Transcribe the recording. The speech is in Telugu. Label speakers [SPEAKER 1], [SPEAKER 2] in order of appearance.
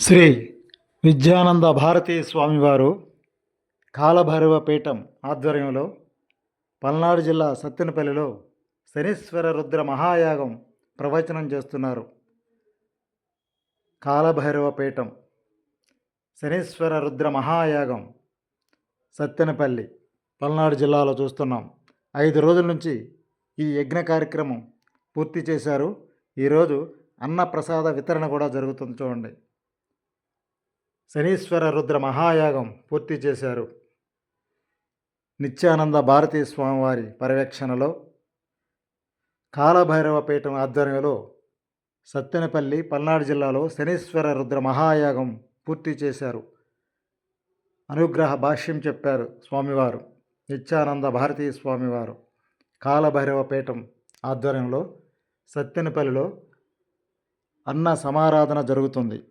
[SPEAKER 1] శ్రీ విద్యానంద భారతీ స్వామివారు కాలభైరవ పీఠం ఆధ్వర్యంలో పల్నాడు జిల్లా సత్తెనపల్లిలో శనీశ్వర రుద్ర మహాయాగం ప్రవచనం చేస్తున్నారు. కాలభైరవ పీఠం శనీశ్వర రుద్ర మహాయాగం సత్తెనపల్లి పల్నాడు జిల్లాలో చూస్తున్నాం. ఐదు రోజుల నుంచి ఈ యజ్ఞ కార్యక్రమం పూర్తి చేశారు. ఈరోజు అన్నప్రసాద వితరణ కూడా జరుగుతుంది చూడండి. శనీశ్వర రుద్ర మహాయాగం పూర్తి చేశారు. నిత్యానంద భారతీ స్వామివారి పర్యవేక్షణలో కాలభైరవ పీఠం ఆధ్వర్యంలో సత్తెనపల్లి పల్నాడు జిల్లాలో శనీశ్వర రుద్ర మహాయాగం పూర్తి చేశారు. అనుగ్రహ భాష్యం చెప్పారు స్వామివారు. నిత్యానంద భారతీ స్వామివారు కాలభైరవ పీఠం ఆధ్వర్యంలో సత్తెనపల్లిలో అన్న సమారాధన జరుగుతుంది.